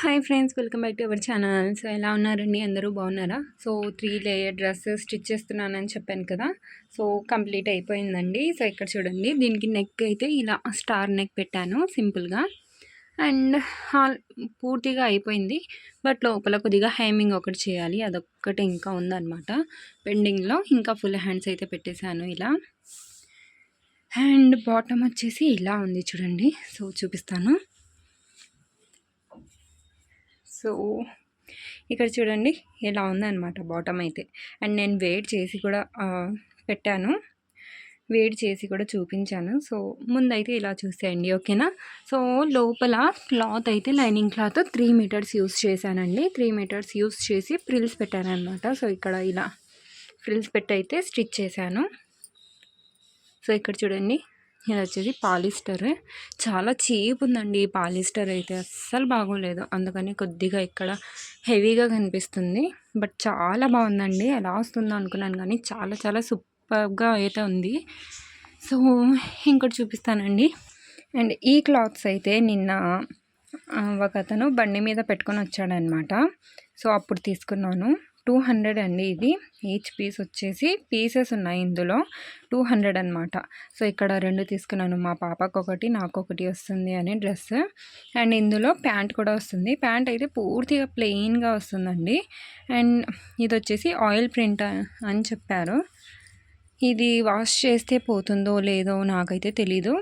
Hi friends welcome back to our channel. So ఎలా ఉన్నారండి? అందరూ బాగున్నారా? So three layer dress stitch చేస్తున్నానని చెప్పాను కదా. సో కంప్లీట్ అయిపోయిందండి. సో ఇక్కడ చూడండి. దీనికి నెక్ అయితే ఇలా స్టార్ నెక్ పెట్టాను సింపుల్గా అండ్ హాల్ పూర్తిగా అయిపోయింది. బట్ లోపల కొద్దిగా హైమింగ్ ఒకటి చేయాలి. అదొక్కటి ఇంకా ఉందన్నమాట. పెండింగ్లో ఇంకా ఫుల్ హ్యాండ్స్ అయితే పెట్టేశాను ఇలా. అండ్ బాటమ్ వచ్చేసి ఇలా ఉంది చూడండి. సో చూపిస్తాను. సో ఇక్కడ చూడండి ఇలా ఉందన్నమాట బాటమ్ అయితే. అండ్ నేను వెయిట్ చేసి కూడా పెట్టాను. వేడి చేసి కూడా చూపించాను. సో ముందైతే ఇలా చూసేయండి ఓకేనా? సో లోపల క్లాత్ అయితే lining cloth three metres use చేశానండి. త్రీ మీటర్స్ యూస్ చేసి ప్రిల్స్ పెట్టాను అనమాట సో ఇక్కడ ఇలా ఫ్రిల్స్ పెట్టి అయితే స్టిచ్ చేశాను. సో ఇక్కడ చూడండి. ఇది వచ్చేసి పాలిస్టర్. చాలా చీప్ ఉందండి ఈ పాలిస్టర్ అయితే. అస్సలు బాగోలేదు. అందుకని కొద్దిగా ఇక్కడ హెవీగా కనిపిస్తుంది. బట్ చాలా బాగుందండి. ఎలా వస్తుందో అనుకున్నాను కానీ చాలా చాలా సూపర్గా అయితే ఉంది. సో ఇంకోటి చూపిస్తానండి. అండ్ ఈ క్లాత్స్ అయితే నిన్న ఒక అతను బండి మీద పెట్టుకొని వచ్చాడనమాట. సో అప్పుడు తీసుకున్నాను. టూ హండ్రెడ్ అండి ఇది. ఈచ్ పీస్ వచ్చేసి పీసెస్ ఉన్నాయి ఇందులో. టూ హండ్రెడ్ అనమాట సో ఇక్కడ రెండు తీసుకున్నాను. మా పాపకు ఒకటి నాకు ఒకటి వస్తుంది అని డ్రెస్. అండ్ ఇందులో ప్యాంట్ కూడా వస్తుంది. ప్యాంట్ అయితే పూర్తిగా ప్లెయిన్గా వస్తుందండి. అండ్ ఇది వచ్చేసి ఆయిల్ ప్రింట్ అని చెప్పారు. ఇది వాష్ చేస్తే పోతుందో లేదో నాకైతే తెలీదు.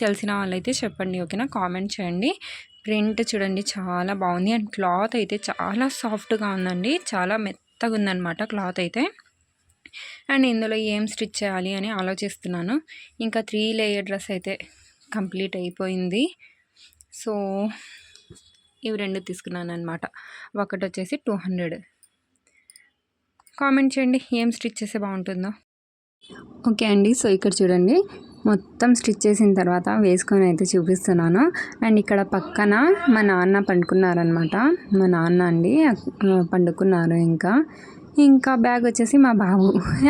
తెలిసిన వాళ్ళైతే చెప్పండి. ఓకేనా? కామెంట్ చేయండి. ప్రింట్ చూడండి చాలా బాగుంది. అండ్ క్లాత్ అయితే చాలా సాఫ్ట్గా ఉందండి. చాలా మెత్త మెత్తగా ఉందన్నమాట క్లాత్ అయితే. అండ్ ఇందులో ఏం స్టిచ్ చేయాలి అని ఆలోచిస్తున్నాను. ఇంకా త్రీ లేయర్ డ్రెస్ అయితే కంప్లీట్ అయిపోయింది. సో ఇవి రెండు తీసుకున్నాను అనమాట ఒకటి వచ్చేసి టూ హండ్రెడ్. కామెంట్ చేయండి ఏం స్టిచ్ చేస్తే బాగుంటుందో. ఓకే అండి సో ఇక్కడ చూడండి. మొత్తం స్టిచ్ చేసిన తర్వాత వేసుకొని అయితే చూపిస్తున్నాను. అండ్ ఇక్కడ పక్కన మా నాన్న పండుకున్నారనమాట మా నాన్న అండి పండుకున్నారు ఇంకా. ఇంకా బ్యాగ్ వచ్చేసి మా బాబు.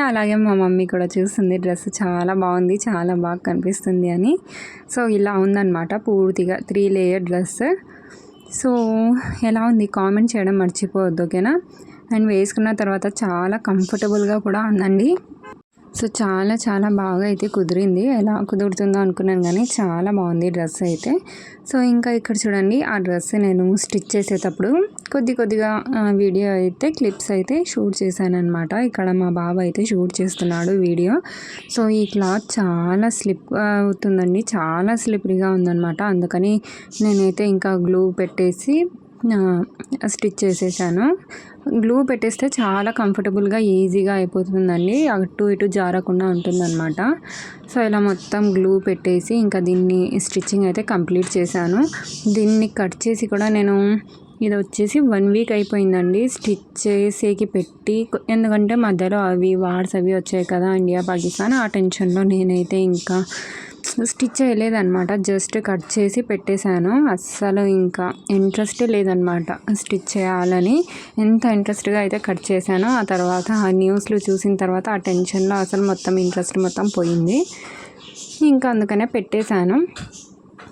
అలాగే మా మమ్మీ కూడా చూస్తుంది డ్రెస్ చాలా బాగుంది చాలా బాగా కనిపిస్తుంది అని. సో ఇలా ఉందన్నమాట పూర్తిగా త్రీ లేయర్ డ్రెస్ సో ఎలా ఉంది కామెంట్ చేయడం మర్చిపోవద్దు ఓకేనా? అండ్ వేసుకున్న తర్వాత చాలా కంఫర్టబుల్గా కూడా ఉందండి. సో చాలా చాలా బాగా అయితే కుదిరింది. ఎలా కుదురుతుందో అనుకున్నాను కానీ చాలా బాగుంది డ్రెస్ అయితే. సో ఇంకా ఇక్కడ చూడండి ఆ డ్రెస్ నేను స్టిచ్ చేసేటప్పుడు కొద్ది కొద్దిగా వీడియో అయితే క్లిప్స్ అయితే షూట్ చేశాను అనమాట ఇక్కడ మా బాబు అయితే షూట్ చేస్తున్నాడు వీడియో. సో ఈ క్లాత్ చాలా స్లిప్ అవుతుందండి. చాలా స్లిప్పరీగా ఉందన్నమాట. అందుకని నేనైతే ఇంకా గ్లూ పెట్టేసి స్టిచ్ చేసేసాను. గ్లూ పెట్టేస్తే చాలా కంఫర్టబుల్గా ఈజీగా అయిపోతుందండి. అటు ఇటు జారకుండా ఉంటుందన్నమాట. సో ఇలా మొత్తం గ్లూ పెట్టేసి ఇంకా దీన్ని స్టిచ్చింగ్ అయితే కంప్లీట్ చేశాను. దీన్ని కట్ చేసి కూడా నేను ఇది వచ్చేసి వన్ వీక్ అయిపోయిందండి. స్టిచ్ చేసేకి పెట్టి ఎందుకంటే మధ్యలో అవి వార్డ్స్ అవి వచ్చాయి కదా ఇండియా పాకిస్తాన్ ఆ టెన్షన్లో నేనైతే ఇంకా స్టిచ్ చేయలేదన్నమాట. జస్ట్ కట్ చేసి పెట్టేశాను. అస్సలు ఇంకా ఇంట్రెస్ట్ లేదనమాట స్టిచ్ చేయాలని. ఎంత ఇంట్రెస్ట్గా అయితే కట్ చేశానో ఆ తర్వాత ఆ న్యూస్లు చూసిన తర్వాత ఆ టెన్షన్లో అసలు మొత్తం ఇంట్రెస్ట్ మొత్తం పోయింది. ఇంకా అందుకనే పెట్టేశాను.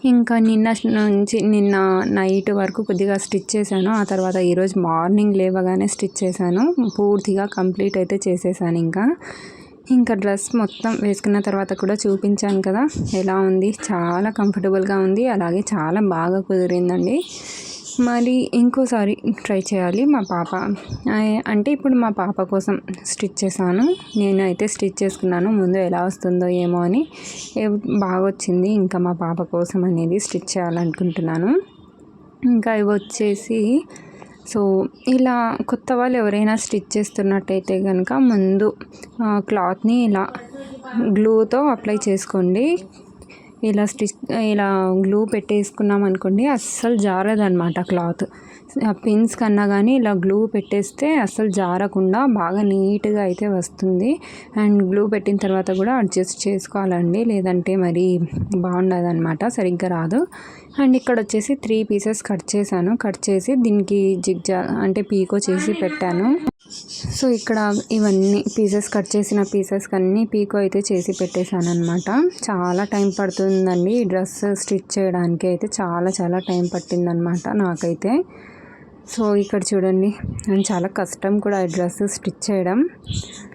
ఇంకా నిన్న నుంచి నిన్న నైట్ వరకు కొద్దిగా స్టిచ్ చేశాను. ఆ తర్వాత ఈరోజు మార్నింగ్ లేవగానే స్టిచ్ చేశాను. పూర్తిగా కంప్లీట్ అయితే చేసేసాను ఇంకా. ఇంకా డ్రెస్ మొత్తం వేసుకున్న తర్వాత కూడా చూపించాను కదా ఎలా ఉంది? చాలా కంఫర్టబుల్గా ఉంది. అలాగే చాలా బాగా కుదిరిందండి. మరి ఇంకోసారి ట్రై చేయాలి మా పాప. అంటే ఇప్పుడు మా పాప కోసం స్టిచ్ చేశాను. నేను అయితే స్టిచ్ చేసుకున్నాను. ముందు ఎలా వస్తుందో ఏమో అని బాగా వచ్చింది ఇంకా మా పాప కోసం అనేది స్టిచ్ చేయాలనుకుంటున్నాను. ఇంకా ఇవి వచ్చేసి సో ఇలా కొత్త వాళ్ళు ఎవరైనా స్టిచ్ చేస్తున్నట్టయితే కనుక ముందు క్లాత్ని ఇలా గ్లూతో అప్లై చేసుకోండి. ఇలా స్టిచ్ ఇలా గ్లూ పెట్టేసుకున్నాం అనుకోండి అస్సలు జారదనమాట క్లాత్. పిన్స్ కన్నా కానీ ఇలా గ్లూ పెట్టేస్తే అస్సలు జారకుండా బాగా నీట్గా అయితే వస్తుంది. అండ్ గ్లూ పెట్టిన తర్వాత కూడా అడ్జస్ట్ చేసుకోవాలండి. లేదంటే మరి బాగుండదు అనమాట సరిగ్గా రాదు. అండ్ ఇక్కడ వచ్చేసి త్రీ పీసెస్ కట్ చేశాను. కట్ చేసి దీనికి జిగ్జా అంటే పీకో చేసి పెట్టాను. సో ఇక్కడ ఇవన్నీ పీసెస్ కట్ చేసిన పీసెస్ అన్నీ పీకో అయితే చేసి పెట్టేశాను అనమాట చాలా టైం పడుతుందండి. ఈ డ్రెస్ స్టిచ్ చేయడానికి అయితే చాలా చాలా టైం పట్టిందనమాట నాకైతే. సో ఇక్కడ చూడండి నేను చాలా కష్టం కూడా ఈ డ్రెస్ స్టిచ్ చేయడం.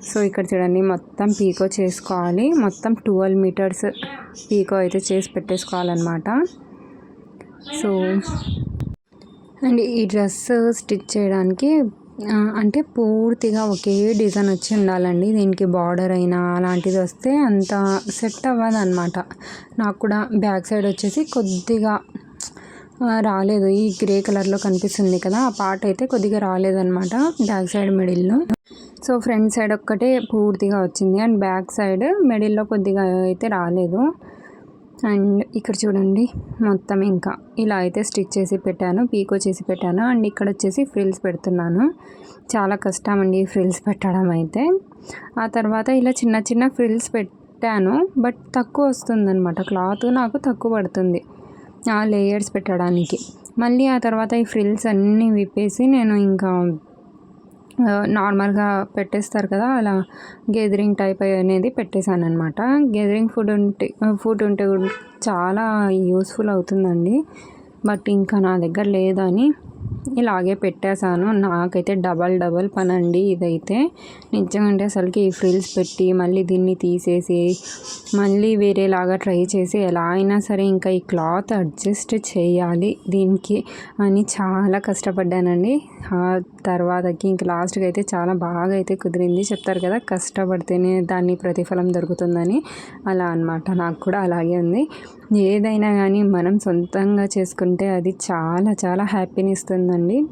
సో ఇక్కడ చూడండి మొత్తం పీకో చేసుకోవాలి. మొత్తం ట్వెల్వ్ మీటర్స్ పీకో అయితే చేసి పెట్టేసుకోవాలన్నమాట. సో అండ్ ఈ డ్రెస్ స్టిచ్ చేయడానికి అంటే పూర్తిగా ఒకే డిజైన్ వచ్చి ఉండాలండి. దీనికి బార్డర్ అయినా అలాంటిది వస్తే అంత సెట్ అవ్వదు అనమాట నాకు కూడా బ్యాక్ సైడ్ వచ్చేసి కొద్దిగా రాలేదు. ఈ గ్రే కలర్లో కనిపిస్తుంది కదా ఆ పార్ట్ అయితే కొద్దిగా రాలేదనమాట బ్యాక్ సైడ్ మిడిల్లో. సో ఫ్రంట్ సైడ్ ఒక్కటే పూర్తిగా వచ్చింది. అండ్ బ్యాక్ సైడ్ మిడిల్లో కొద్దిగా అయితే రాలేదు. అండ్ ఇక్కడ చూడండి మొత్తం ఇంకా ఇలా అయితే స్టిచ్ చేసి పెట్టాను పీకో చేసి పెట్టాను అండ్ ఇక్కడ వచ్చేసి ఫ్రిల్స్ పెడుతున్నాను. చాలా కష్టం అండి ఫ్రిల్స్ పెట్టడం అయితే. ఆ తర్వాత ఇలా చిన్న చిన్న ఫ్రిల్స్ పెట్టాను బట్ తక్కువ వస్తుందన్నమాట. క్లాత్ నాకు తక్కువ పడుతుంది ఆ లేయర్స్ పెట్టడానికి. మళ్ళీ ఆ తర్వాత ఈ ఫ్రిల్స్ అన్నీ విప్పేసి నేను ఇంకా నార్మల్గా పెట్టేస్తారు కదా అలా గెదరింగ్ టైప్ అనేది పెట్టేశాను అనమాట గెదరింగ్ ఫుడ్ ఉంటే ఫుడ్ ఉంటే కూడా చాలా యూస్ఫుల్ అవుతుందండి. బట్ ఇంకా నా దగ్గర లేదని ఇలాగే పెట్టేశాను. నాకైతే డబల్ డబల్ పని అండి ఇదైతే. నిజంగా అసలుకి ఈ ఫ్రిల్స్ పెట్టి మళ్ళీ దీన్ని తీసేసి మళ్ళీ వేరేలాగా ట్రై చేసి ఎలా అయినా సరే ఇంకా ఈ క్లాత్ అడ్జస్ట్ చేయాలి దీనికి అని చాలా కష్టపడ్డానండి. ఆ తర్వాతకి ఇంక లాస్ట్కి అయితే చాలా బాగా అయితే కుదిరింది. చెప్తారు కదా కష్టపడితేనే దాన్ని ప్రతిఫలం దొరుకుతుందని. అలా అన్నమాట. నాకు కూడా అలాగే ఉంది. ఏదైనా కానీ మనం సొంతంగా చేసుకుంటే అది చాలా చాలా హ్యాపీని ఇస్తుందండి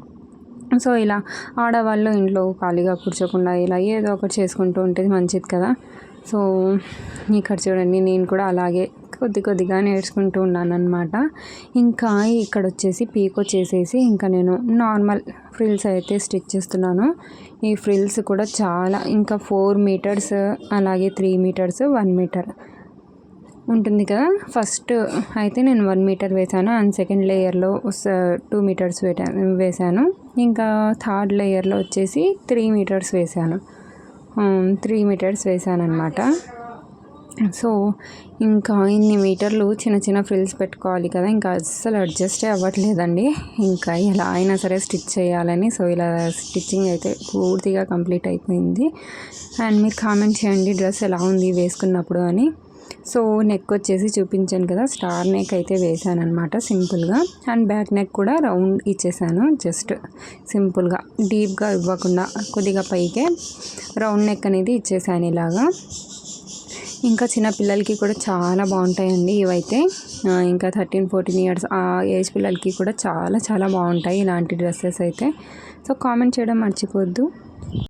సో ఇలా ఆడవాళ్ళు ఇంట్లో ఖాళీగా కూర్చోకుండా ఇలా ఏదో ఒకటి చేసుకుంటూ ఉంటే మంచిది కదా. సో ఇక్కడ చూడండి నేను కూడా అలాగే కొద్ది కొద్దిగా నేర్చుకుంటూ ఉన్నాను అనమాట ఇంకా ఇక్కడ వచ్చేసి పీకో చేసేసి ఇంకా నేను నార్మల్ ఫ్రిల్స్ అయితే స్టిచ్ చేస్తున్నాను. ఈ ఫ్రిల్స్ కూడా చాలా ఇంకా ఫోర్ మీటర్స్ అలాగే త్రీ మీటర్స్ వన్ మీటర్ ఉంటుంది కదా. ఫస్ట్ అయితే నేను వన్ మీటర్ వేసాను అండ్ సెకండ్ లేయర్లో టూ మీటర్స్ వేసాను ఇంకా థర్డ్ లేయర్లో వచ్చేసి త్రీ మీటర్స్ వేసాను త్రీ మీటర్స్ వేసాను అనమాట సో ఇంకా ఇన్ని మీటర్లు చిన్న చిన్న ఫ్రిల్స్ పెట్టుకోవాలి కదా. ఇంకా అస్సలు అడ్జస్ట్ అవ్వట్లేదండి. ఇంకా ఎలా అయినా సరే స్టిచ్ చేయాలని. సో ఇలా స్టిచ్చింగ్ అయితే పూర్తిగా కంప్లీట్ అయిపోయింది. అండ్ మీరు కామెంట్ చేయండి డ్రెస్ ఎలా ఉంది వేసుకున్నప్పుడు అని. సో నెక్ వచ్చేసి చూపించాను కదా స్టార్ నెక్ అయితే వేసాను అనమాట సింపుల్గా. అండ్ బ్యాక్ నెక్ కూడా రౌండ్ ఇచ్చేసాను జస్ట్ సింపుల్గా. డీప్గా ఇవ్వకుండా కొద్దిగా పైకే రౌండ్ నెక్ అనేది ఇచ్చేసాను ఇలాగా. ఇంకా చిన్న పిల్లలకి కూడా చాలా బాగుంటాయండి ఇవైతే. ఇంకా థర్టీన్ ఫోర్టీన్ ఇయర్స్ ఆ ఏజ్ పిల్లలకి కూడా చాలా చాలా బాగుంటాయి ఇలాంటి డ్రెస్సెస్ అయితే. సో కామెంట్ చేయడం మర్చిపోద్దు